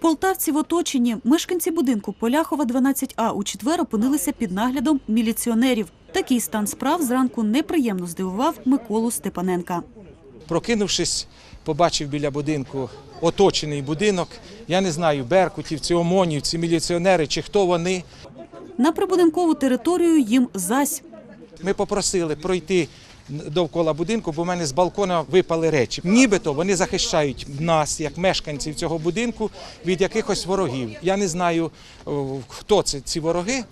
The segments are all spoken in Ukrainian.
Полтавці в оточенні. Мешканці будинку Поляхова 12А у четвер опинилися під наглядом міліціонерів. Такий стан справ зранку неприємно здивував Миколу Степаненка. Прокинувшись, побачив біля будинку оточений будинок. Я не знаю, беркутівці, омонівці, міліціонери чи хто вони. На прибудинкову територію їм зась. Ми попросили пройти довкола будинку, бо в мене з балкона випали речі. Нібито вони захищають нас, як мешканців цього будинку, від якихось ворогів. Я не знаю, хто це ці вороги.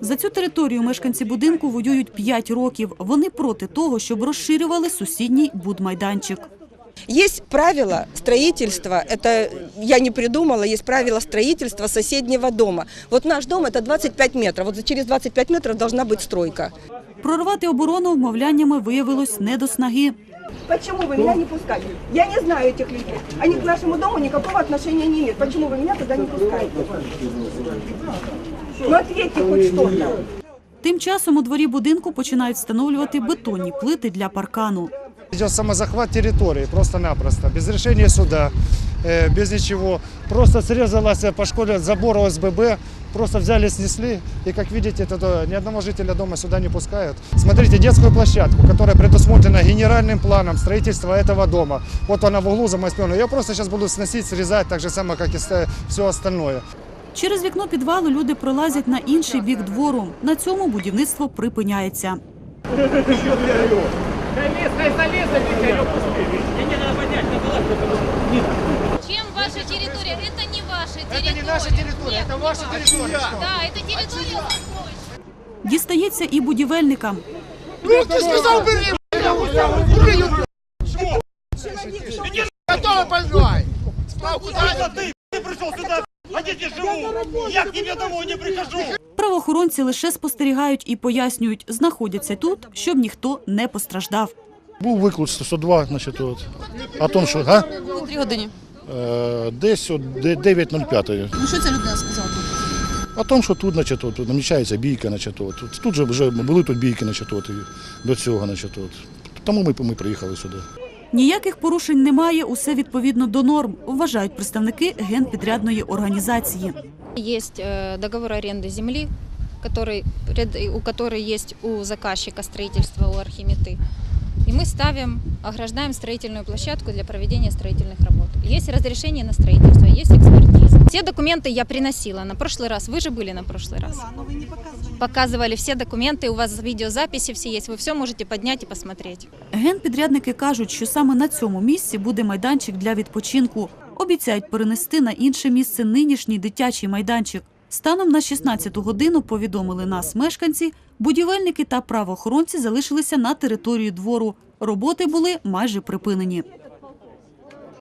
За цю територію мешканці будинку воюють 5 років. Вони проти того, щоб розширювали сусідній будмайданчик. Есть правила строительства, это я не придумала, есть правила строительства соседнего дома. Вот наш дом это 25 метров, вот через 25 метров должна быть стройка. Прорвати оборону вмовляннями виявилось не до снаги. Почему вы меня не пускаете? Я не знаю этих людей. Они к нашему дому никакого отношения не имеют. Почему вы меня туда не пускаете? Ну ответьте хоть что-то. Тим часом у дворі будинку починають встановлювати бетонні плити для паркану. Идет самозахват территории просто-напросто, без решения суда, э, без ничего. Просто срезалась по школе забор ОСББ, просто взяли, снесли. И как видите, это, то, ни одного жителя дома сюда не пускают. Смотрите, детскую площадку, которая предусмотрена генеральным планом строительства этого дома. Вот она в углу за моей спиной. Ее просто сейчас буду сносить, срезать, так же само, как и все остальное. Через вікно підвалу люди пролазять на інший бік двору. На цьому будівництво припиняється. Чем ваша территория? Это не ваша территория. Это не наша территория, Нет, это не ваша ваша. территория. Да, это территория Дістається і будівельникам. Готовы больной! Справку дайте! Ты пришел сюда, а дети живут! Я к тебе домой не прихожу! Правоохоронці лише спостерігають і пояснюють, знаходяться тут, щоб ніхто не постраждав. Був виклик 102, значить, от, о тому, що га? У три годині. Е, десь от 9.05. Ну що ця людина сказала? О тому, що тут, значить, от, намічається бійка, значить, от, тут, тут же вже були тут бійки, значить, от, і до цього, значить, от. Тому ми, ми приїхали сюди. Ніяких порушень немає, усе відповідно до норм, вважають представники генпідрядної організації. Есть э, договор аренды земли, который, пред- у которой есть у заказчика строительства, у Архимиты. И мы ставим, ограждаем строительную площадку для проведения строительных работ. Есть разрешение на строительство, есть экспертиза. Все документы я приносила на прошлый раз. Вы же были на прошлый раз. Показывали все документы, у вас видеозаписи все есть. Вы все можете поднять и посмотреть. Генпідрядники кажуть, що саме на цьому місці буде майданчик для відпочинку. Обіцяють перенести на інше місце нинішній дитячий майданчик. Станом на 16 годину повідомили нас мешканці, будівельники та правоохоронці залишилися на території двору. Роботи були майже припинені.